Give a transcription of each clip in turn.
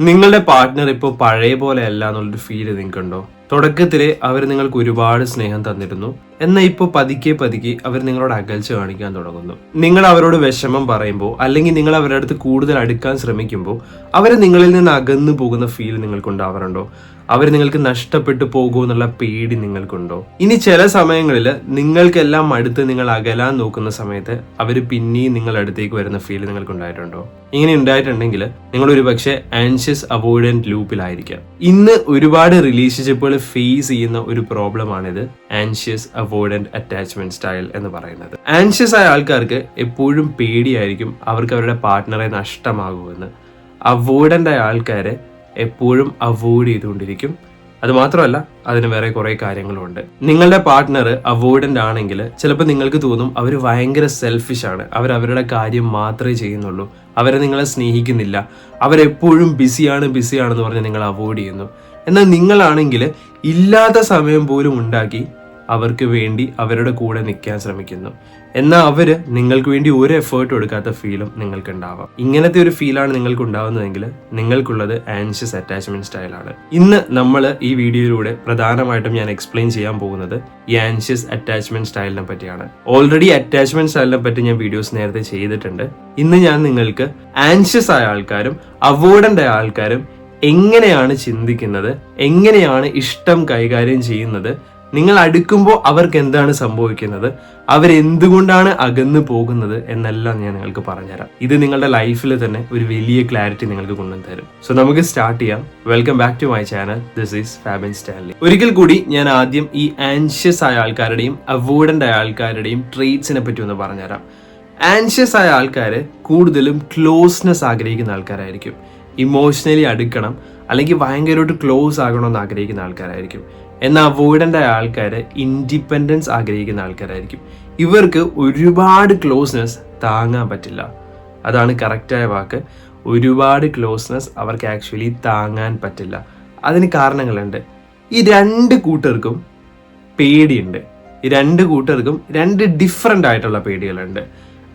നിങ്ങളുടെ പാർട്ട്ണർ ഇപ്പോൾ പഴയ പോലെ അല്ല എന്നുള്ളൊരു ഫീൽ നിങ്ങൾക്കുണ്ടോ? തുടക്കത്തിൽ അവർ നിങ്ങൾക്ക് ഒരുപാട് സ്നേഹം തന്നിരുന്നു. എന്നാൽ ഇപ്പോൾ പതുക്കെ പതുക്കെ അവർ നിങ്ങളോട് അകൽച്ച കാണിക്കാൻ തുടങ്ങുന്നു. നിങ്ങൾ അവരോട് വിഷമം പറയുമ്പോൾ അല്ലെങ്കിൽ നിങ്ങൾ അവരുടെ അടുത്ത് കൂടുതൽ അടുക്കാൻ ശ്രമിക്കുമ്പോൾ അവർ നിങ്ങളിൽ നിന്ന് അകന്നു പോകുന്ന ഫീൽ നിങ്ങൾക്കുണ്ടാവാറുണ്ടോ? അവർ നിങ്ങൾക്ക് നഷ്ടപ്പെട്ടു പോകുമോ എന്നുള്ള പേടി നിങ്ങൾക്കുണ്ടോ? ഇനി ചില സമയങ്ങളിൽ നിങ്ങൾക്കെല്ലാം അടുത്ത് നിങ്ങൾ അകലാൻ നോക്കുന്ന സമയത്ത് അവർ പിന്നെയും നിങ്ങളുടെ അടുത്തേക്ക് വരുന്ന ഫീൽ നിങ്ങൾക്ക് ഉണ്ടായിട്ടുണ്ടോ ഇങ്ങനെ ഉണ്ടായിട്ടുണ്ടെങ്കിൽ നിങ്ങൾ ഒരു പക്ഷേ ആൻഷ്യസ് അവോയ്ഡന്റ് ലൂപ്പിലായിരിക്കാം ഇന്ന് ഒരുപാട് റിലേഷൻഷിപ്പുകൾ ഫേസ് ചെയ്യുന്ന ഒരു പ്രോബ്ലമാണിത് ആൻഷ്യസ് അവോയ്ഡന്റ് അറ്റാച്ച്മെന്റ് സ്റ്റൈൽ എന്ന് പറയുന്നത്. ആൻഷ്യസ് ആയ ആൾക്കാർക്ക് എപ്പോഴും പേടിയായിരിക്കും അവർക്ക് അവരുടെ പാർട്ട്ണറെ നഷ്ടമാകുമെന്ന്. അവോയ്ഡന്റ് ആയ ആൾക്കാരെ എപ്പോഴും അവോയ്ഡ് ചെയ്തുകൊണ്ടിരിക്കും. അത് മാത്രമല്ല അതിന് വേറെ കുറേ കാര്യങ്ങളുണ്ട് നിങ്ങളുടെ പാർട്ട്ണർ അവോയ്ഡന്റ് ആണെങ്കിൽ ചിലപ്പോൾ നിങ്ങൾക്ക് തോന്നും അവർ ഭയങ്കര സെൽഫിഷ് ആണ്. അവർ അവരുടെ കാര്യം മാത്രമേ ചെയ്യുന്നുള്ളൂ. അവരെ നിങ്ങളെ സ്നേഹിക്കുന്നില്ല. അവരെപ്പോഴും ബിസിയാണ് ബിസിയാണെന്ന് പറഞ്ഞ് നിങ്ങൾ അവോയ്ഡ് ചെയ്യുന്നു. എന്നാൽ നിങ്ങളാണെങ്കിൽ ഇല്ലാത്ത സമയം പോലും ഉണ്ടാക്കി അവർക്ക് വേണ്ടി അവരുടെ കൂടെ നിൽക്കാൻ ശ്രമിക്കുന്നു. എന്നാൽ അവർ നിങ്ങൾക്ക് വേണ്ടി ഒരു എഫേർട്ടും എടുക്കാത്ത ഫീലും നിങ്ങൾക്ക് ഉണ്ടാവാം ഇങ്ങനത്തെ ഒരു ഫീലാണ് നിങ്ങൾക്ക് ഉണ്ടാവുന്നതെങ്കിൽ നിങ്ങൾക്കുള്ളത് ആൻഷ്യസ് അറ്റാച്ച്മെന്റ് സ്റ്റൈലാണ് ഇന്ന് നമ്മൾ ഈ വീഡിയോയിലൂടെ പ്രധാനമായിട്ടും ഞാൻ എക്സ്പ്ലെയിൻ ചെയ്യാൻ പോകുന്നത് ഈ ആൻഷ്യസ് അറ്റാച്ച്മെന്റ് സ്റ്റൈലിനെ പറ്റിയാണ്. ഓൾറെഡി അറ്റാച്ച്മെന്റ് സ്റ്റൈലിനെ പറ്റി ഞാൻ വീഡിയോസ് നേരത്തെ ചെയ്തിട്ടുണ്ട്. ഇന്ന് ഞാൻ നിങ്ങൾക്ക് ആൻഷ്യസ് ആയ ആൾക്കാരും അവോയ്ഡന്റ് ആയ ആൾക്കാരും എങ്ങനെയാണ് ചിന്തിക്കുന്നത് എങ്ങനെയാണ് ഇഷ്ടം കൈകാര്യം ചെയ്യുന്നത് നിങ്ങൾ അടുക്കുമ്പോൾ അവർക്ക് എന്താണ് സംഭവിക്കുന്നത്? അവരെന്തുകൊണ്ടാണ് അകന്നു പോകുന്നത്? എന്നെല്ലാം ഞാൻ നിങ്ങൾക്ക് പറഞ്ഞുതരാം. ഇത് നിങ്ങളുടെ ലൈഫിൽ തന്നെ ഒരു വലിയ ക്ലാരിറ്റി നിങ്ങൾക്ക് കൊണ്ടുതരും സോ നമുക്ക് സ്റ്റാർട്ട് ചെയ്യാം. Welcome back to my channel this is Fabin Stanley ഒരിക്കൽ കൂടി ഞാൻ ആദ്യം ഈ ആൻഷ്യസ് ആയ ആൾക്കാരുടെയും അവോയ്ഡന്റ് ആയ ആൾക്കാരുടെയും ട്രീറ്റ്സിനെ പറ്റി ഒന്ന് പറഞ്ഞുതരാം. ആൻഷ്യസ് ആയ ആൾക്കാർ കൂടുതലും ക്ലോസ്നെസ് ആഗ്രഹിക്കുന്ന ആൾക്കാരായിരിക്കും. ഇമോഷണലി അടുക്കണം അല്ലെങ്കിൽ ഭയങ്കരമായിട്ട് ക്ലോസ് ആകണമെന്ന് ആഗ്രഹിക്കുന്ന ആൾക്കാരായിരിക്കും. എന്നാൽ അവോയ്ഡന്റ് ആയ ആൾക്കാർ ഇൻഡിപെൻഡൻസ് ആഗ്രഹിക്കുന്ന ആൾക്കാരായിരിക്കും. ഇവർക്ക് ഒരുപാട് ക്ലോസ്നെസ് താങ്ങാൻ പറ്റില്ല. അതാണ് കറക്റ്റായ വാക്ക്. ഒരുപാട് ക്ലോസ്നെസ് അവർക്ക് ആക്ച്വലി താങ്ങാൻ പറ്റില്ല. അതിന് കാരണങ്ങളുണ്ട്. ഈ രണ്ട് കൂട്ടർക്കും പേടിയുണ്ട്. രണ്ട് കൂട്ടർക്കും രണ്ട് ഡിഫറെന്റ് ആയിട്ടുള്ള പേടികളുണ്ട്.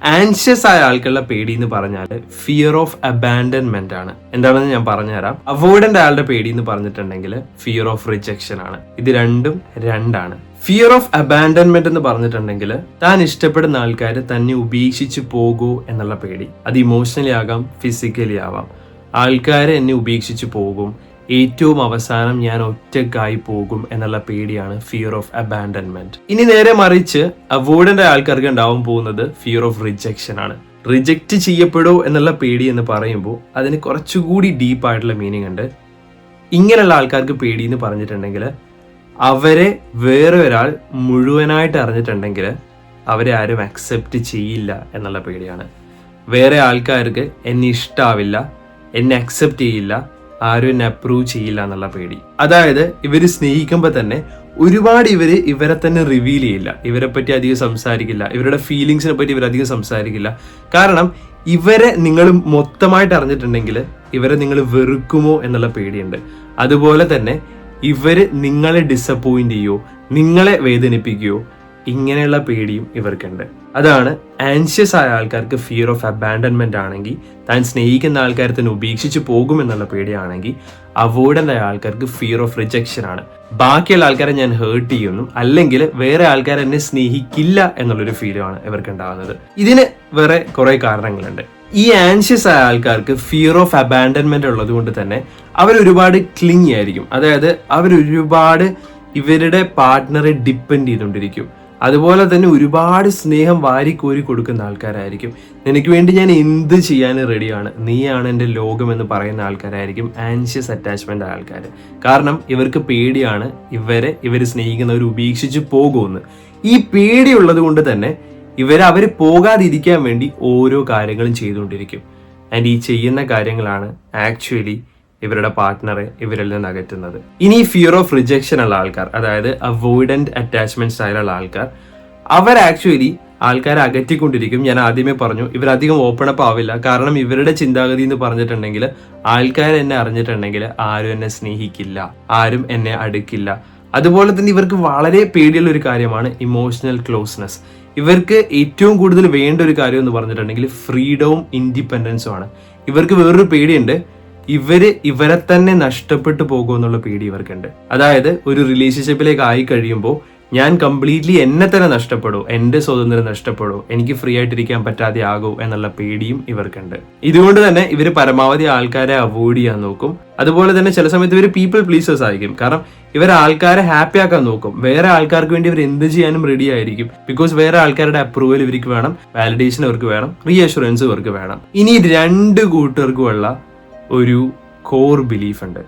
ആൻഷ്യസ് ആയ ആൾക്കുള്ള പേടി എന്ന് പറഞ്ഞാൽ ഫിയർ ഓഫ് അബാൻഡൻമെന്റ് ആണ്. എന്താണെന്ന് ഞാൻ പറഞ്ഞുതരാം. അവോയ്ഡന്റ് ആളുടെ പേടി എന്ന് പറഞ്ഞിട്ടുണ്ടെങ്കിൽ ഫിയർ ഓഫ് റിജക്ഷൻ ആണ്. ഇത് രണ്ടും രണ്ടാണ്. ഫിയർ ഓഫ് അബാൻഡൻമെന്റ് എന്ന് പറഞ്ഞിട്ടുണ്ടെങ്കിൽ താൻ ഇഷ്ടപ്പെടുന്ന ആൾക്കാർ തന്നെ ഉപേക്ഷിച്ച് പോകൂ എന്നുള്ള പേടി. അത് ഇമോഷണലി ആകാം ഫിസിക്കലി ആവാം. ആൾക്കാരെ എന്നെ ഉപേക്ഷിച്ച് പോകും ഏറ്റവും അവസാനം ഞാൻ ഒറ്റക്കായി പോകും എന്നുള്ള പേടിയാണ് ഫിയർ ഓഫ് അബാൻഡൻമെന്റ് ഇനി നേരെ മറിച്ച് അവോയ്ഡന്റ് ആൾക്കാർക്ക് ഉണ്ടാവും പോകുന്നത് ഫിയർ ഓഫ് റിജക്ഷൻ ആണ്. റിജക്റ്റ് ചെയ്യപ്പെടോ എന്നുള്ള പേടി എന്ന് പറയുമ്പോൾ അതിന് കുറച്ചുകൂടി ഡീപ്പ് ആയിട്ടുള്ള മീനിങ് ഉണ്ട്. ഇങ്ങനെയുള്ള ആൾക്കാർക്ക് പേടി എന്ന് പറഞ്ഞിട്ടുണ്ടെങ്കിൽ അവരെ വേറെ ഒരാൾ മുഴുവനായിട്ട് അറിഞ്ഞിട്ടുണ്ടെങ്കിൽ അവരെ ആരും അക്സെപ്റ്റ് ചെയ്യില്ല എന്നുള്ള പേടിയാണ്. വേറെ ആൾക്കാർക്ക് എന്നെ ഇഷ്ടാവില്ല എന്നെ അക്സെപ്റ്റ് ചെയ്യില്ല ആരും എന്നെ അപ്രൂവ് ചെയ്യില്ല എന്നുള്ള പേടി. അതായത് ഇവർ സ്നേഹിക്കുമ്പോൾ തന്നെ ഒരുപാട് ഇവർ ഇവരെ തന്നെ റിവീൽ ചെയ്യില്ല. ഇവരെ പറ്റി അധികം സംസാരിക്കില്ല. ഇവരുടെ ഫീലിങ്സിനെ പറ്റി ഇവരധികം സംസാരിക്കില്ല. കാരണം ഇവരെ നിങ്ങൾ മൊത്തമായിട്ട് അറിഞ്ഞിട്ടുണ്ടെങ്കിൽ ഇവരെ നിങ്ങൾ വെറുക്കുമോ എന്നുള്ള പേടിയുണ്ട്. അതുപോലെ തന്നെ ഇവർ നിങ്ങളെ ഡിസപ്പോയിന്റ് ചെയ്യുമോ നിങ്ങളെ വേദനിപ്പിക്കുകയോ ഇങ്ങനെയുള്ള പേടിയും ഇവർക്കുണ്ട്. അതാണ് ആൻഷ്യസ് ആയ ആൾക്കാർക്ക് ഫിയർ ഓഫ് അബാൻഡൻമെന്റ് ആണെങ്കിൽ താൻ സ്നേഹിക്കുന്ന ആൾക്കാരെ തന്നെ ഉപേക്ഷിച്ച് പോകുമെന്നുള്ള പേടിയാണെങ്കിൽ അവോയ്ഡന്റ് ആയ ആൾക്കാർക്ക് ഫിയർ ഓഫ് റിജക്ഷൻ ആണ്. ബാക്കിയുള്ള ആൾക്കാരെ ഞാൻ ഹേർട്ട് ചെയ്യുന്നു അല്ലെങ്കിൽ വേറെ ആൾക്കാർ എന്നെ സ്നേഹിക്കില്ല എന്നുള്ളൊരു ഫീലുമാണ് ഇവർക്ക് ഉണ്ടാകുന്നത് ഇതിന് വേറെ കുറെ കാരണങ്ങളുണ്ട്. ഈ ആൻഷ്യസ് ആയ ആൾക്കാർക്ക് ഫിയർ ഓഫ് അബാൻഡൻമെന്റ് ഉള്ളത് കൊണ്ട് തന്നെ അവർ ഒരുപാട് ക്ലിങ് ആയിരിക്കും. അതായത് അവർ ഒരുപാട് ഇവരുടെ പാർട്ട്ണറെ ഡിപ്പെൻഡ് ചെയ്തുകൊണ്ടിരിക്കും. അതുപോലെ തന്നെ ഒരുപാട് സ്നേഹം വാരിക്കോരി കൊടുക്കുന്ന ആൾക്കാരായിരിക്കും. നിനക്ക് വേണ്ടി ഞാൻ എന്ത് ചെയ്യാൻ റെഡിയാണ്? നീയാണ് എന്റെ ലോകം എന്ന് പറയുന്ന ആൾക്കാരായിരിക്കും ആൻഷ്യസ് അറ്റാച്ച്മെന്റ് ആൾക്കാർ കാരണം ഇവർക്ക് പേടിയാണ് ഇവരെ ഇവർ സ്നേഹിക്കുന്നവർ ഉപേക്ഷിച്ച് പോകുമെന്ന്. ഈ പേടിയുള്ളത് കൊണ്ട് തന്നെ ഇവർ അവർ പോകാതിരിക്കാൻ വേണ്ടി ഓരോ കാര്യങ്ങളും ചെയ്തുകൊണ്ടിരിക്കും. ആൻഡ് ഈ ചെയ്യുന്ന കാര്യങ്ങളാണ് ആക്ച്വലി ഇവരുടെ പാർട്ട്ണറെ ഇവരിൽ നിന്ന് അകറ്റുന്നത്. ഇനി ഫിയർ ഓഫ് റിജക്ഷൻ ഉള്ള ആൾക്കാർ അതായത് അവോയ്ഡന്റ് അറ്റാച്ച്മെന്റ് സ്റ്റൈലുള്ള ആൾക്കാർ അവർ ആക്ച്വലി ആൾക്കാരെ അകറ്റിക്കൊണ്ടിരിക്കും. ഞാൻ ആദ്യമേ പറഞ്ഞു ഇവരധികം ഓപ്പൺ അപ്പ് ആവില്ല. കാരണം ഇവരുടെ ചിന്താഗതി എന്ന് പറഞ്ഞിട്ടുണ്ടെങ്കിൽ ആൾക്കാർ എന്നെ അറിഞ്ഞിട്ടുണ്ടെങ്കിൽ ആരും എന്നെ സ്നേഹിക്കില്ല ആരും എന്നെ അടുക്കില്ല. അതുപോലെ തന്നെ ഇവർക്ക് വളരെ പേടിയുള്ള ഒരു കാര്യമാണ് ഇമോഷണൽ ക്ലോസ്നെസ് ഇവർക്ക് ഏറ്റവും കൂടുതൽ വേണ്ട ഒരു കാര്യം എന്ന് പറഞ്ഞിട്ടുണ്ടെങ്കിൽ ഫ്രീഡവും ഇൻഡിപെൻഡൻസും ആണ്. ഇവർക്ക് വേറൊരു പേടിയുണ്ട് ഇവർ ഇവരെ തന്നെ നഷ്ടപ്പെട്ടു പോകുമെന്നുള്ള പേടി ഇവർക്കുണ്ട്. അതായത് ഒരു റിലേഷൻഷിപ്പിലേക്ക് ആയി കഴിയുമ്പോൾ ഞാൻ കംപ്ലീറ്റ്ലി എന്നെ തന്നെ നഷ്ടപ്പെടും എന്റെ സ്വാതന്ത്ര്യം നഷ്ടപ്പെടും എനിക്ക് ഫ്രീ ആയിട്ടിരിക്കാൻ പറ്റാതെ ആകും എന്നുള്ള പേടിയും ഇവർക്കുണ്ട്. ഇതുകൊണ്ട് തന്നെ ഇവർ പരമാവധി ആൾക്കാരെ അവോയ്ഡ് ചെയ്യാൻ നോക്കും. അതുപോലെ തന്നെ ചില സമയത്ത് ഇവർ പീപ്പിൾ പ്ലീസേഴ്സ് ആയിരിക്കും. കാരണം ഇവർ ആൾക്കാരെ ഹാപ്പി ആക്കാൻ നോക്കും. വേറെ ആൾക്കാർക്ക് വേണ്ടി ഇവർ എന്ത് ചെയ്യാനും റെഡി ആയിരിക്കും. ബിക്കോസ് വേറെ ആൾക്കാരുടെ അപ്രൂവൽ ഇവർക്ക് വേണം വാലിഡേഷൻ അവർക്ക് വേണം റീഅഷുറൻസ് ഇവർക്ക് വേണം. ഇനി രണ്ട് കൂട്ടർക്കുമുള്ള ഒരു കോർ ബിലീഫ് ഉണ്ട്.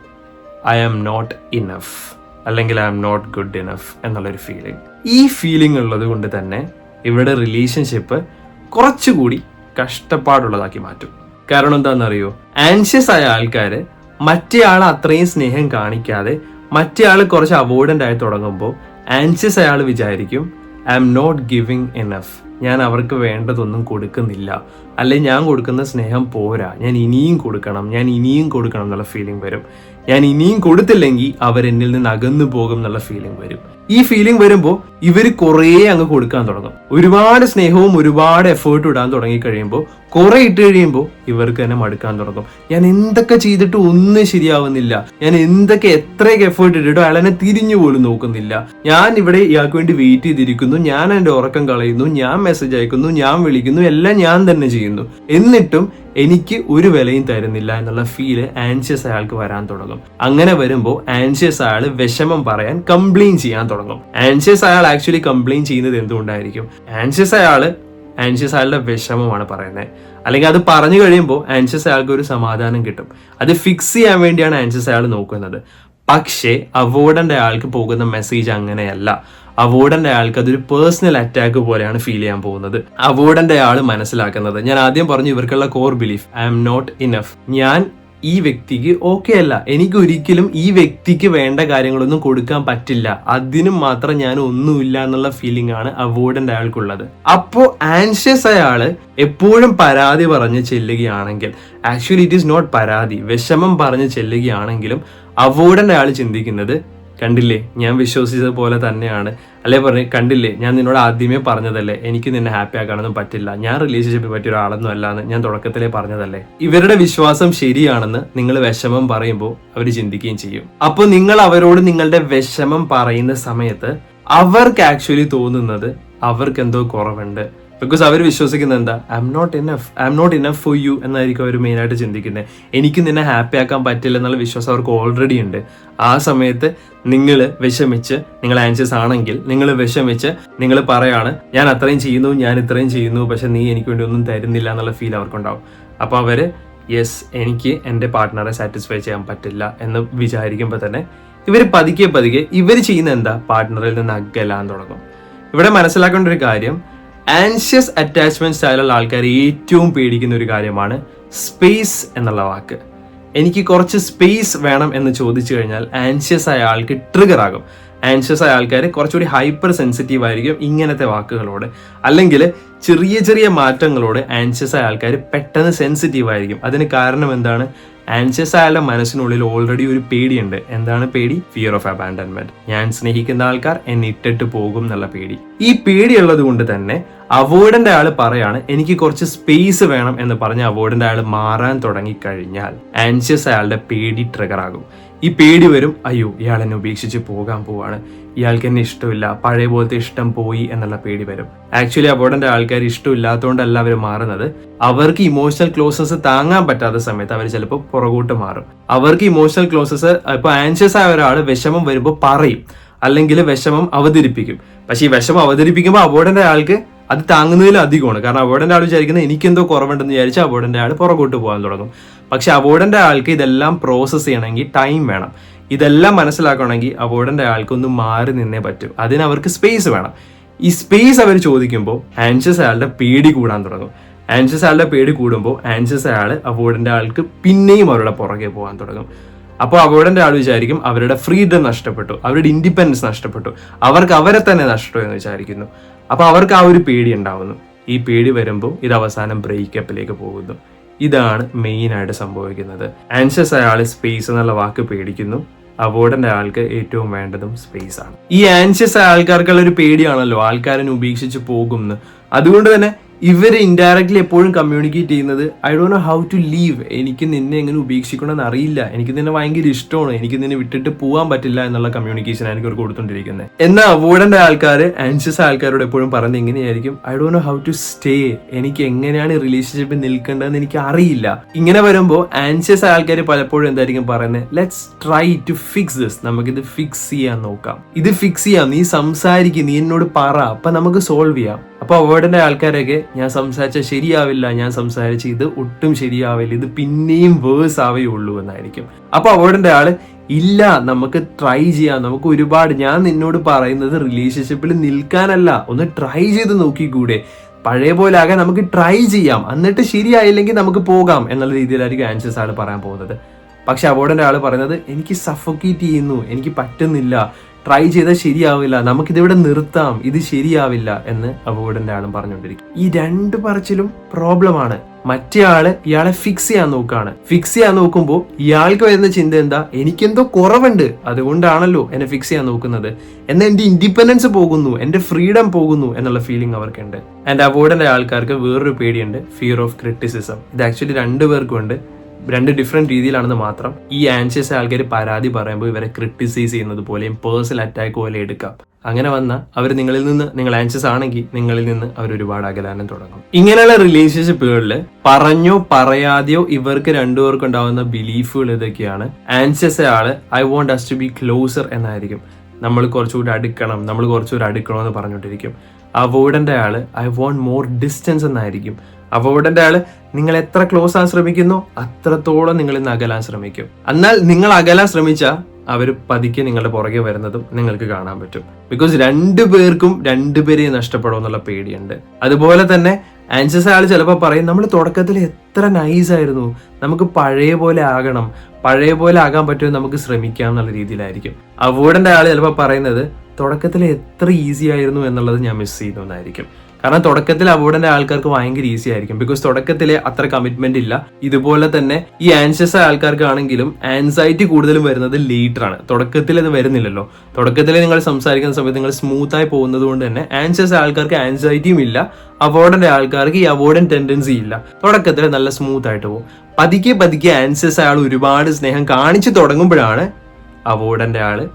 ഐ ആം നോട്ട് ഇനഫ് അല്ലെങ്കിൽ I am not good enough എന്നുള്ളൊരു ഫീലിംഗ് ഈ ഫീലിംഗ് ഉള്ളത് കൊണ്ട് തന്നെ ഇവിടെ റിലേഷൻഷിപ്പ് കുറച്ചുകൂടി കഷ്ടപ്പാടുള്ളതാക്കി മാറ്റും. കാരണം എന്താണെന്നറിയോ? ആൻഷ്യസ് ആയ ആൾക്കാർ മറ്റേ ആൾ അത്രയും സ്നേഹം കാണിക്കാതെ മറ്റേ ആൾ കുറച്ച് അവോയ്ഡന്റ് ആയി തുടങ്ങുമ്പോൾ ആൻഷ്യസ് അയാൾ വിചാരിക്കും I am not giving enough ഞാൻ അവർക്ക് വേണ്ടതൊന്നും കൊടുക്കുന്നില്ല. അല്ലെ ഞാൻ കൊടുക്കുന്ന സ്നേഹം പോരാ. ഞാൻ ഇനിയും കൊടുക്കണം. ഞാൻ ഇനിയും കൊടുക്കണം എന്നുള്ള ഫീലിംഗ് വരും. ഞാൻ ഇനിയും കൊടുത്തില്ലെങ്കിൽ അവരെന്നിൽ നിന്ന് അകന്നു പോകും എന്നുള്ള ഫീലിംഗ് വരും. ഈ ഫീലിംഗ് വരുമ്പോൾ ഇവർ കുറേ അങ്ങ് കൊടുക്കാൻ തുടങ്ങും. ഒരുപാട് സ്നേഹവും ഒരുപാട് എഫേർട്ട് ഇടാൻ തുടങ്ങി കഴിയുമ്പോൾ കുറെ ഇട്ട് കഴിയുമ്പോൾ ഇവർക്ക് തന്നെ മടുക്കാൻ തുടങ്ങും. ഞാൻ എന്തൊക്കെ ചെയ്തിട്ട് ഒന്നും ശരിയാവുന്നില്ല. ഞാൻ എന്തൊക്കെ എത്രയൊക്കെ എഫേർട്ട് ഇട്ടിട്ടോ അയാൾ എന്നെ തിരിഞ്ഞു പോലും നോക്കുന്നില്ല. ഞാൻ ഇവിടെ ഇയാൾക്ക് വേണ്ടി വെയിറ്റ് ചെയ്തിരിക്കുന്നു. ഞാൻ എന്റെ ഉറക്കം കളയുന്നു. ഞാൻ മെസ്സേജ് അയക്കുന്നു. ഞാൻ വിളിക്കുന്നു. എല്ലാം ഞാൻ തന്നെ ചെയ്യുന്നു. എന്നിട്ടും എനിക്ക് ഒരു വിലയും തരുന്നില്ല എന്നുള്ള ഫീൽ ആൻഷ്യസ് അയാൾക്ക് വരാൻ തുടങ്ങും. അങ്ങനെ വരുമ്പോൾ ആൻഷ്യസ് അയാൾ വിഷമം പറയാൻ കംപ്ലെയിൻ ചെയ്യാൻ തുടങ്ങും. ആൻഷ്യസ് അയാൾ ആക്ച്വലി കംപ്ലെയിൻ ചെയ്യുന്നത് എന്തുകൊണ്ടായിരിക്കും? ആൻഷ്യസ് അയാൾ ആൻഷ്യസ് അയാളുടെ വിഷമമാണ് പറയുന്നത്. അല്ലെങ്കിൽ അത് പറഞ്ഞു കഴിയുമ്പോൾ ആൻഷ്യസ് അയാൾക്ക് ഒരു സമാധാനം കിട്ടും. അത് ഫിക്സ് ചെയ്യാൻ വേണ്ടിയാണ് ആൻഷ്യസ് അയാൾ നോക്കുന്നത്. പക്ഷേ അവോർഡന്റെ അയാൾക്ക് പോകുന്ന മെസ്സേജ് അങ്ങനെയല്ല. അവോർഡന്റെ അയാൾക്ക് അതൊരു പേഴ്സണൽ അറ്റാക്ക് പോലെയാണ് ഫീൽ ചെയ്യാൻ പോകുന്നത്. അവോർഡന്റെ ആൾ മനസ്സിലാക്കുന്നത്. ഞാൻ ആദ്യം പറഞ്ഞു ഇവർക്കുള്ള core belief I'm not enough ഞാൻ ഈ വ്യക്തിക്ക് ഓക്കെ അല്ല. എനിക്ക് ഒരിക്കലും ഈ വ്യക്തിക്ക് വേണ്ട കാര്യങ്ങളൊന്നും കൊടുക്കാൻ പറ്റില്ല. അതിനും മാത്രം ഞാൻ ഒന്നുമില്ല എന്നുള്ള ഫീലിംഗ് ആണ് അവോയ്ഡന്റ് അയാൾക്കുള്ളത്. അപ്പോൾ ആൻഷ്യസ് അയാൾ എപ്പോഴും പരാതി പറഞ്ഞ് ചെല്ലുകയാണെങ്കിൽ ആക്ച്വലി ഇറ്റ് ഈസ് നോട്ട് പരാതി വിഷമം പറഞ്ഞ് ചെല്ലുകയാണെങ്കിലും അവോയ്ഡന്റ് അയാൾ ചിന്തിക്കുന്നത് കണ്ടില്ലേ ഞാൻ വിശ്വസിച്ചത് പോലെ തന്നെയാണ്. അല്ലെ പറഞ്ഞു കണ്ടില്ലേ? ഞാൻ നിന്നോട് ആദ്യമേ പറഞ്ഞതല്ലേ എനിക്ക് നിന്നെ ഹാപ്പി ആക്കാനൊന്നും പറ്റില്ല. ഞാൻ റിലേഷൻഷിപ്പിൽ പറ്റിയ ഒരാളൊന്നും അല്ലാന്ന് ഞാൻ തുടക്കത്തിലേ പറഞ്ഞതല്ലേ? ഇവരുടെ വിശ്വാസം ശരിയാണെന്ന് നിങ്ങൾ വിഷമം പറയുമ്പോൾ അവർ ചിന്തിക്കുകയും ചെയ്യും. അപ്പോൾ നിങ്ങൾ അവരോട് നിങ്ങളുടെ വിഷമം പറയുന്ന സമയത്ത് അവർക്ക് ആക്ച്വലി തോന്നുന്നത് അവർക്ക് എന്തോ കുറവുണ്ട്. ബിക്കോസ് അവർ വിശ്വസിക്കുന്നത് എന്താ? I'm not enough I'm not enough for you എന്നായിരിക്കും അവർ മെയിനായിട്ട് ചിന്തിക്കുന്നത് എനിക്ക് നിന്നെ ഹാപ്പി ആക്കാൻ പറ്റില്ല എന്നുള്ള വിശ്വാസം അവർക്ക് ഓൾറെഡി ഉണ്ട്. ആ സമയത്ത് നിങ്ങൾ വിഷമിച്ച് നിങ്ങൾ ആൻഷ്യസ് ആണെങ്കിൽ നിങ്ങൾ വിഷമിച്ച് നിങ്ങൾ പറയാണ് ഞാൻ അത്രയും ചെയ്യുന്നു ഞാൻ ഇത്രയും ചെയ്യുന്നു പക്ഷെ നീ എനിക്ക് വേണ്ടി ഒന്നും തരുന്നില്ല എന്നുള്ള ഫീൽ അവർക്കുണ്ടാവും. അപ്പോൾ അവർ യെസ് എനിക്ക് എന്റെ പാർട്ട്ണറെ സാറ്റിസ്ഫൈ ചെയ്യാൻ പറ്റില്ല എന്ന് വിചാരിക്കുമ്പോൾ തന്നെ ഇവർ പതുക്കെ പതുക്കെ ഇവർ ചെയ്യുന്ന എന്താ? പാർട്ട്ണറിൽ നിന്ന് അകലാൻ തുടങ്ങും. ഇവിടെ മനസ്സിലാക്കേണ്ട ഒരു കാര്യം ആൻഷ്യസ് അറ്റാച്ച്മെന്റ് സ്റ്റൈലുള്ള ആൾക്കാർ ഏറ്റവും പേടിക്കുന്ന ഒരു കാര്യമാണ് സ്പേസ് എന്നുള്ള വാക്ക്. എനിക്ക് കുറച്ച് സ്പേസ് വേണം എന്ന് ചോദിച്ചു കഴിഞ്ഞാൽ ആൻഷ്യസ് ആയ ആൾക്ക് ട്രിഗർ ആകും. ആൻഷ്യസ് ആയ ആൾക്കാർ കുറച്ചുകൂടി ഹൈപ്പർ സെൻസിറ്റീവ് ആയിരിക്കും ഇങ്ങനത്തെ വാക്കുകളോട്. അല്ലെങ്കിൽ ചെറിയ ചെറിയ മാറ്റങ്ങളോട് ആൻഷ്യസ് ആയ ആൾക്കാർ പെട്ടെന്ന് സെൻസിറ്റീവ് ആയിരിക്കും. അതിന് കാരണം എന്താണ്? ആൻഷ്യസ് അയാളുടെ മനസ്സിനുള്ളിൽ ഓൾറെഡി ഒരു പേടിയുണ്ട്. എന്താണ് പേടി? ഫിയർ ഓഫ് അബാൻഡൻമെന്റ് ഞാൻ സ്നേഹിക്കുന്ന ആൾക്കാർ എന്നെ ഇട്ടിട്ട് പോകും എന്നുള്ള പേടി. ഈ പേടിയുള്ളത് കൊണ്ട് തന്നെ അവോർഡന്റെ ആൾ പറയാണ് എനിക്ക് കുറച്ച് സ്പേസ് വേണം എന്ന് പറഞ്ഞ് അവോർഡന്റെ ആൾ മാറാൻ തുടങ്ങി കഴിഞ്ഞാൽ ആൻഷ്യസ് അയാളുടെ പേടി ട്രിഗർ ആകും. ഈ പേടി വരും അയ്യോ ഇയാൾ എന്നെ ഉപേക്ഷിച്ച് പോകാൻ പോവാണ്. ഇയാൾക്ക് എന്നെ ഇഷ്ടമില്ല. പഴയ പോലത്തെ ഇഷ്ടം പോയി എന്നുള്ള പേടി വരും. ആക്ച്വലി അവോർഡന്റെ ആൾക്കാർ ഇഷ്ടമില്ലാത്തതുകൊണ്ടല്ല അവർ മാറുന്നത്. അവർക്ക് ഇമോഷണൽ ക്ലോസസ് താങ്ങാൻ പറ്റാത്ത സമയത്ത് അവർ ചിലപ്പോൾ പുറകോട്ട് മാറും. അവർക്ക് ഇമോഷണൽ ക്ലോസസ് ഇപ്പൊ ആൻഷ്യസ് ആയ ഒരാൾ വിഷമം വരുമ്പോൾ പറയും. അല്ലെങ്കിൽ വിഷമം അവതരിപ്പിക്കും. പക്ഷെ ഈ വിഷമം അവതരിപ്പിക്കുമ്പോൾ അവോർഡന്റെ ആൾക്ക് അത് താങ്ങുന്നതിൽ അധികമാണ്. കാരണം അവോയ്ഡന്റ് ആൾ വിചാരിക്കുന്നത് എനിക്കെന്തോ കുറവുണ്ടെന്ന് വിചാരിച്ച് അവോയ്ഡന്റ് ആൾ പുറകോട്ട് പോകാൻ തുടങ്ങും. പക്ഷെ അവോയ്ഡന്റ് ആൾക്ക് ഇതെല്ലാം പ്രോസസ്സ് ചെയ്യണമെങ്കിൽ ടൈം വേണം. ഇതെല്ലാം മനസ്സിലാക്കണമെങ്കിൽ അവോയ്ഡന്റ് ആൾക്കൊന്ന് മാറി നിന്നേ പറ്റും. അതിന് അവർക്ക് സ്പേസ് വേണം. ഈ സ്പേസ് അവർ ചോദിക്കുമ്പോൾ ആൻഷ്യസ് അയാളുടെ പേടി കൂടാൻ തുടങ്ങും. ആൻഷ്യസ് അയാളുടെ പേടി കൂടുമ്പോൾ ആൻഷ്യസ് അയാൾ അവോയ്ഡന്റെ ആൾക്ക് പിന്നെയും അവരുടെ പുറകെ പോകാൻ തുടങ്ങും. അപ്പോൾ അവോയ്ഡന്റെ ആൾ വിചാരിക്കും അവരുടെ ഫ്രീഡം നഷ്ടപ്പെട്ടു. അവരുടെ ഇൻഡിപെൻഡൻസ് നഷ്ടപ്പെട്ടു. അവർക്ക് അവരെ തന്നെ നഷ്ടപ്പെട്ടു എന്ന് വിചാരിക്കുന്നു. അപ്പോൾ അവർക്ക് ആ ഒരു പേടി ഉണ്ടാവുന്നു. ഈ പേടി വരുമ്പോൾ ഇത് അവസാനം ബ്രേക്കപ്പിലേക്ക് പോകുന്നു. ഇതാണ് മെയിൻ ആയിട്ട് സംഭവിക്കുന്നത്. ആൻഷ്യസ് അയാൾ സ്പേസ് എന്നുള്ള വാക്ക് പേടിക്കുന്നു. അവോർഡന്റെ ആൾക്ക് ഏറ്റവും വേണ്ടതും സ്പേസ് ആണ്. ഈ ആൻഷ്യസ് ആൾക്കാർക്കുള്ള ഒരു പേടിയാണല്ലോ ആൾക്കാരനെ ഉപേക്ഷിച്ച് പോകുമെന്ന് അതുകൊണ്ട് തന്നെ ഇവർ ഇൻഡയറക്ട്ലി എപ്പോഴും കമ്മ്യൂണിക്കേറ്റ് ചെയ്യുന്നത് I Dr know how to leave എനിക്ക് നിന്നെ എങ്ങനെ ഉപേക്ഷിക്കണമെന്ന് അറിയില്ല. എനിക്ക് നിന്നെ ഭയങ്കര ഇഷ്ടമാണ്. എനിക്ക് നിന്നെ വിട്ടിട്ട് പോകാൻ പറ്റില്ല എന്നുള്ള കമ്മ്യൂണിക്കേഷൻ ആയിരിക്കും അവർ കൊടുത്തോണ്ടിരിക്കുന്നത് എന്നാൽ അവോയ്ഡന്റ് ആൾക്കാർ ആൻഷ്യസ് ആൾക്കാരോട് എപ്പോഴും പറയുന്നത് എങ്ങനെയായിരിക്കും I do know how to stay എനിക്ക് എങ്ങനെയാണ് റിലേഷൻഷിപ്പ് നിൽക്കേണ്ടതെന്ന് എനിക്ക് അറിയില്ല. ഇങ്ങനെ വരുമ്പോൾ ആൻഷ്യസ് ആൾക്കാർ പലപ്പോഴും എന്തായിരിക്കും പറയുന്നത് let's try to fix this നമുക്കിത് ഫിക്സ് ചെയ്യാൻ നോക്കാം. ഇത് ഫിക്സ് ചെയ്യാം. നീ സംസാരിക്കും. നീ എന്നോട് പറ. അപ്പൊ നമുക്ക് സോൾവ് ചെയ്യാം. അപ്പൊ അവാർഡിന്റെ ആൾക്കാരൊക്കെ ഞാൻ സംസാരിച്ച ശരിയാവില്ല ഞാൻ സംസാരിച്ച ഇത് ഒട്ടും ശരിയാവില്ല ഇത് പിന്നെയും വേഴ്സ് ആവുകയുള്ളൂ എന്നായിരിക്കും. അപ്പൊ അവാർഡിന്റെ ആൾ ഇല്ല നമുക്ക് ട്രൈ ചെയ്യാം നമുക്ക് ഒരുപാട് ഞാൻ നിന്നോട് പറയുന്നത് റിലേഷൻഷിപ്പിൽ നിൽക്കാനല്ല ഒന്ന് ട്രൈ ചെയ്ത് നോക്കിക്കൂടെ. പഴയ പോലെ ആകാൻ നമുക്ക് ട്രൈ ചെയ്യാം എന്നിട്ട് ശരിയായില്ലെങ്കിൽ നമുക്ക് പോകാം എന്നുള്ള രീതിയിലായിരിക്കും ആൻസേഴ്സ് ആണ് പറയാൻ പോകുന്നത്. പക്ഷെ അവാർഡിന്റെ ആൾ പറയുന്നത് എനിക്ക് സഫോക്കേറ്റ് ചെയ്യുന്നു എനിക്ക് പറ്റുന്നില്ല ട്രൈ ചെയ്താൽ ശരിയാവില്ല. നമുക്കിതിവിടെ നിർത്താം. ഇത് ശരിയാവില്ല എന്ന് അവാർഡിന്റെ ആളും പറഞ്ഞുകൊണ്ടിരിക്കും. ഈ രണ്ട് പറച്ചിലും പ്രോബ്ലമാണ് മറ്റേ ആൾ ഇയാളെ ഫിക്സ് ചെയ്യാൻ നോക്കുകയാണ് ഫിക്സ് ചെയ്യാൻ നോക്കുമ്പോൾ ഇയാൾക്ക് വരുന്ന ചിന്ത എന്താ? എനിക്കെന്തോ കുറവുണ്ട്. അതുകൊണ്ടാണല്ലോ എന്നെ ഫിക്സ് ചെയ്യാൻ നോക്കുന്നത്. എന്നാൽ എന്റെ ഇൻഡിപെൻഡൻസ് പോകുന്നു. എന്റെ ഫ്രീഡം പോകുന്നു എന്നുള്ള ഫീലിംഗ് അവർക്കുണ്ട്. ആൻഡ് അവാർഡിന്റെ ആൾക്കാർക്ക് വേറൊരു പേടിയുണ്ട്. ഫിയർ ഓഫ് ക്രിറ്റിസിസം ഇത് ആക്ച്വലി രണ്ടുപേർക്കും ഉണ്ട് രണ്ട് ഡിഫറെന്റ് രീതിയിലാണെന്ന് മാത്രം ഈ ആൻഷ്യസ് ആൾക്കാർ പരാതി പറയുമ്പോൾ ഇവരെ ക്രിട്ടിസൈസ് ചെയ്യുന്നത് പോലെയും പേഴ്സണൽ അറ്റാക്ക് പോലെ എടുക്കാം അങ്ങനെ വന്ന അവർ നിങ്ങളിൽ നിന്ന് നിങ്ങൾ ആൻഷ്യസ് ആണെങ്കിൽ നിങ്ങളിൽ നിന്ന് അവർ ഒരുപാട് അകലാനം തുടങ്ങും. ഇങ്ങനെയുള്ള റിലേഷൻഷിപ്പുകളിൽ പറഞ്ഞോ പറയാതെയോ ഇവർക്ക് രണ്ടുപേർക്കുണ്ടാവുന്ന ബിലീഫുകൾ ഇതൊക്കെയാണ്. Anxious all I want us to be closer എന്നായിരിക്കും. നമ്മൾ കുറച്ചുകൂടി അടുക്കണം നമ്മൾ കുറച്ചുകൂടി അടുക്കണം എന്ന് പറഞ്ഞുകൊണ്ടിരിക്കും. അവോയ്ഡന്റെ ആൾ ഐ വോണ്ട് മോർ ഡിസ്റ്റൻസ് എന്നായിരിക്കും. അവോയ്ഡന്റെ ആൾ നിങ്ങൾ എത്ര ക്ലോസ് ആകാൻ ശ്രമിക്കുന്നു അത്രത്തോളം നിങ്ങൾ ഇന്ന് അകലാൻ ശ്രമിക്കും. എന്നാൽ നിങ്ങൾ അകലാൻ ശ്രമിച്ചാൽ അവർ പതുക്കെ നിങ്ങളുടെ പുറകെ വരുന്നതും നിങ്ങൾക്ക് കാണാൻ പറ്റും. ബിക്കോസ് രണ്ടു പേർക്കും രണ്ടുപേരെയും നഷ്ടപ്പെടും എന്നുള്ള പേടിയുണ്ട്. അതുപോലെ തന്നെ ആൻസസ് ആൾ ചിലപ്പോൾ പറയും നമ്മൾ തുടക്കത്തിൽ എത്ര നൈസ് ആയിരുന്നു. നമുക്ക് പഴയ പോലെ ആകണം. പഴയ പോലെ ആകാൻ പറ്റുമോ നമുക്ക് ശ്രമിക്കാം എന്നുള്ള രീതിയിലായിരിക്കും. അവോർഡിന്റെ ആൾ ചിലപ്പോൾ പറയുന്നത് തുടക്കത്തിൽ എത്ര ഈസി ആയിരുന്നു എന്നുള്ളത് ഞാൻ മിസ് ചെയ്യുന്നു എന്നായിരിക്കും കാരണം തുടക്കത്തിൽ അവാർഡിന്റെ ആൾക്കാർക്ക് ഭയങ്കര ഈസി ആയിരിക്കും. ബിക്കോസ് തുടക്കത്തിൽ അത്ര കമ്മിറ്റ്മെന്റ് ഇല്ല. ഇതുപോലെ തന്നെ ഈ ആൻഷ്യസ് ആൾക്കാർക്കാണെങ്കിലും ആൻസൈറ്റി കൂടുതലും വരുന്നത് ലേറ്റർ ആണ്. തുടക്കത്തിൽ അത് വരുന്നില്ലല്ലോ. തുടക്കത്തിൽ നിങ്ങൾ സംസാരിക്കുന്ന സമയത്ത് നിങ്ങൾ സ്മൂത്തായി പോകുന്നത് കൊണ്ട് തന്നെ ആൻഷ്യസ് ആൾക്കാർക്ക് ആൻസൈറ്റിയും ഇല്ല. അവാർഡിന്റെ ആൾക്കാർക്ക് ഈ അവോർഡൻ ടെൻഡൻസി ഇല്ല. തുടക്കത്തിൽ നല്ല സ്മൂത്ത് ആയിട്ട് പോകും. പതുക്കെ പതുക്കെ ആൻസസ് അയാൾ ഒരുപാട് സ്നേഹം കാണിച്ചു തുടങ്ങുമ്പോഴാണ് അവോർഡന്റെ ആൾ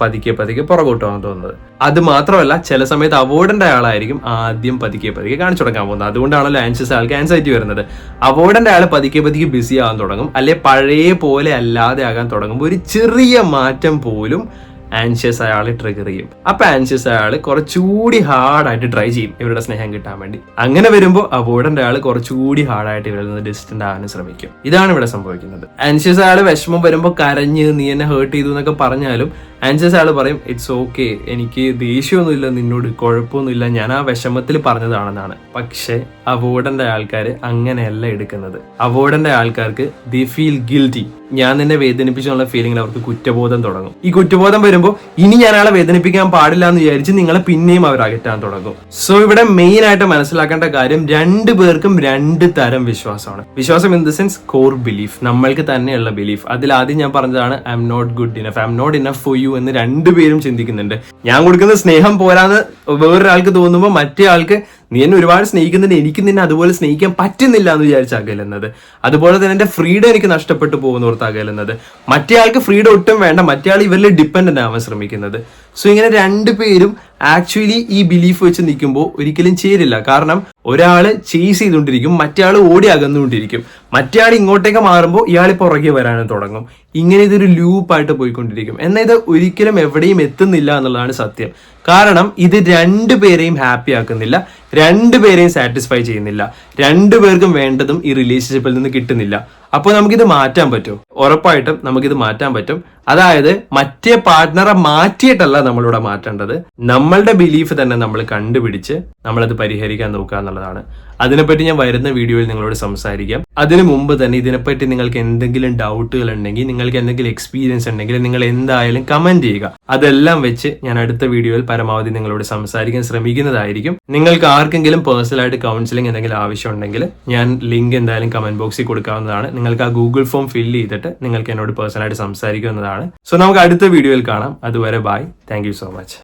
പതുക്കെ പതുക്കെ പുറകോട്ട് പോകാൻ തോന്നുന്നത്. അത് മാത്രമല്ല ചില സമയത്ത് അവോയ്ഡന്റ് ആളായിരിക്കും ആദ്യം പതുക്കെ പതുക്കെ കാണിച്ചു തുടങ്ങാൻ പോകുന്നത്. അതുകൊണ്ടാണല്ലോ ആൻഷ്യസ് ആൾക്ക് ആൻസൈറ്റി വരുന്നത്. അവോയ്ഡന്റ് ആൾ പതുക്കെ പതുക്കെ ബിസി ആകാൻ തുടങ്ങും. അല്ലെ പഴയ പോലെ അല്ലാതെ ആകാൻ തുടങ്ങുമ്പോൾ ഒരു ചെറിയ മാറ്റം പോലും ആൻഷ്യസ് അയാളെ ട്രിഗർ ചെയ്യും. അപ്പൊ ആൻഷ്യസ് അയാൾ കുറച്ചുകൂടി ഹാർഡായിട്ട് ട്രൈ ചെയ്യും ഇവരുടെ സ്നേഹം കിട്ടാൻ വേണ്ടി. അങ്ങനെ വരുമ്പോൾ അവോയ്ഡന്റ് അയാൾ കുറച്ചുകൂടി ഹാർഡായിട്ട് ഇവരിൽ നിന്ന് ഡിസ്റ്റന്റ് ആകാൻ ശ്രമിക്കും. ഇതാണ് ഇവിടെ സംഭവിക്കുന്നത്. ആൻഷ്യസ് അയാൾ വിഷമം വരുമ്പോൾ കരഞ്ഞ് നീ എന്നെ ഹേർട്ട് ചെയ്തു എന്നൊക്കെ പറഞ്ഞാലും ആൻഷ്യസ് ആൾ പറയും ഇറ്റ്സ് ഓക്കെ എനിക്ക് ദേഷ്യമൊന്നുമില്ല നിന്നോട് കുഴപ്പമൊന്നുമില്ല. ഞാൻ ആ വിഷമത്തിൽ പറഞ്ഞതാണെന്നാണ്. പക്ഷെ അവോർഡന്റെ ആൾക്കാർ അങ്ങനെയല്ല എടുക്കുന്നത്. അവോർഡന്റെ ആൾക്കാർക്ക് ദി ഫീൽ ഗിൽറ്റി ഞാൻ നിന്നെ വേദനിപ്പിച്ചുള്ള ഫീലിംഗിൽ അവർക്ക് കുറ്റബോധം തുടങ്ങും. ഈ കുറ്റബോധം വരുമ്പോൾ ഇനി ഞാൻ ആളെ വേദനിപ്പിക്കാൻ പാടില്ല എന്ന് വിചാരിച്ച് നിങ്ങളെ പിന്നെയും അവർ അകറ്റാൻ തുടങ്ങും. സോ ഇവിടെ മെയിൻ ആയിട്ട് മനസ്സിലാക്കേണ്ട കാര്യം രണ്ടു പേർക്കും രണ്ട് തരം വിശ്വാസമാണ്. വിശ്വാസം in the sense core belief നമ്മൾക്ക് തന്നെയുള്ള ബിലീഫ് അതിൽ ആദ്യം ഞാൻ പറഞ്ഞതാണ് I'm not good enough I'm not enough for you എന്ന് രണ്ടുപേരും ചിന്തിക്കുന്നുണ്ട്. ഞാൻ കൊടുക്കുന്ന സ്നേഹം പോരാന്ന് വേറൊരാൾക്ക് തോന്നുമ്പോൾ മറ്റേ ആൾക്ക് നീ എന്നെ ഒരുപാട് സ്നേഹിക്കുന്നുണ്ട് എനിക്ക് നിന്നെ അതുപോലെ സ്നേഹിക്കാൻ പറ്റുന്നില്ല എന്ന് വിചാരിച്ച് അകലുന്നത്. അതുപോലെ തന്നെ എന്റെ ഫ്രീഡം എനിക്ക് നഷ്ടപ്പെട്ടു പോകുന്നോർത്ത് അകലുന്നത്. മറ്റേ ആൾക്ക് ഫ്രീഡം ഒട്ടും വേണ്ട മറ്റേ ആൾ ഇവരിൽ ഡിപ്പെൻഡന്റ് ആവാൻ ശ്രമിക്കുന്നത്. സോ ഇങ്ങനെ രണ്ടുപേരും ആക്ച്വലി ഈ ബിലീഫ് വെച്ച് നിൽക്കുമ്പോൾ ഒരിക്കലും ചേരില്ല. കാരണം ഒരാൾ ചേസ് ചെയ്തുകൊണ്ടിരിക്കും മറ്റേ ഓടി അകന്നുകൊണ്ടിരിക്കും. മറ്റേ ആൾ ഇങ്ങോട്ടേക്ക് മാറുമ്പോൾ ഇയാൾ പുറകെ വരാനും തുടങ്ങും. ഇങ്ങനെ ഇതൊരു ലൂപ്പായിട്ട് പോയിക്കൊണ്ടിരിക്കും. എന്നാൽ ഇത് ഒരിക്കലും എവിടെയും എത്തുന്നില്ല എന്നുള്ളതാണ് സത്യം. കാരണം ഇത് രണ്ടുപേരെയും ഹാപ്പി ആക്കുന്നില്ല. രണ്ടുപേരെയും സാറ്റിസ്ഫൈ ചെയ്യുന്നില്ല. രണ്ടുപേർക്കും വേണ്ടതും ഈ റിലേഷൻഷിപ്പിൽ നിന്ന് കിട്ടുന്നില്ല. അപ്പോൾ നമുക്കിത് മാറ്റാൻ പറ്റും. ഉറപ്പായിട്ടും നമുക്കിത് മാറ്റാൻ പറ്റും. അതായത് മറ്റേ പാർട്ട്ണറെ മാറ്റിയിട്ടല്ല നമ്മളിവിടെ മാറ്റേണ്ടത്. നമ്മളുടെ ബിലീഫ് തന്നെ നമ്മൾ കണ്ടുപിടിച്ച് നമ്മളത് പരിഹരിക്കാൻ നോക്കുക എന്നുള്ളതാണ്. അതിനെപ്പറ്റി ഞാൻ വരുന്ന വീഡിയോയിൽ നിങ്ങളോട് സംസാരിക്കാം. അതിനു മുമ്പ് തന്നെ ഇതിനെപ്പറ്റി നിങ്ങൾക്ക് എന്തെങ്കിലും ഡൗട്ടുകൾ ഉണ്ടെങ്കിൽ നിങ്ങൾക്ക് എന്തെങ്കിലും എക്സ്പീരിയൻസ് ഉണ്ടെങ്കിൽ നിങ്ങൾ എന്തായാലും കമന്റ് ചെയ്യുക. അതെല്ലാം വെച്ച് ഞാൻ അടുത്ത വീഡിയോയിൽ പരമാവധി നിങ്ങളോട് സംസാരിക്കാൻ ശ്രമിക്കുന്നതായിരിക്കും. നിങ്ങൾക്ക് ആർക്കെങ്കിലും പേഴ്സണലായിട്ട് കൗൺസിലിംഗ് എന്തെങ്കിലും ആവശ്യം ഉണ്ടെങ്കിൽ ഞാൻ ലിങ്ക് എന്തായാലും കമന്റ് ബോക്സിൽ കൊടുക്കാവുന്നതാണ്. നിങ്ങൾക്ക് ആ ഗൂഗിൾ ഫോം ഫില്ല് ചെയ്തിട്ട് നിങ്ങൾക്ക് എന്നോട് പേഴ്സണലായിട്ട് സംസാരിക്കുന്നതാണ്. സോ നമുക്ക് അടുത്ത വീഡിയോയിൽ കാണാം. അതുവരെ ബൈ താങ്ക് സോ മച്ച്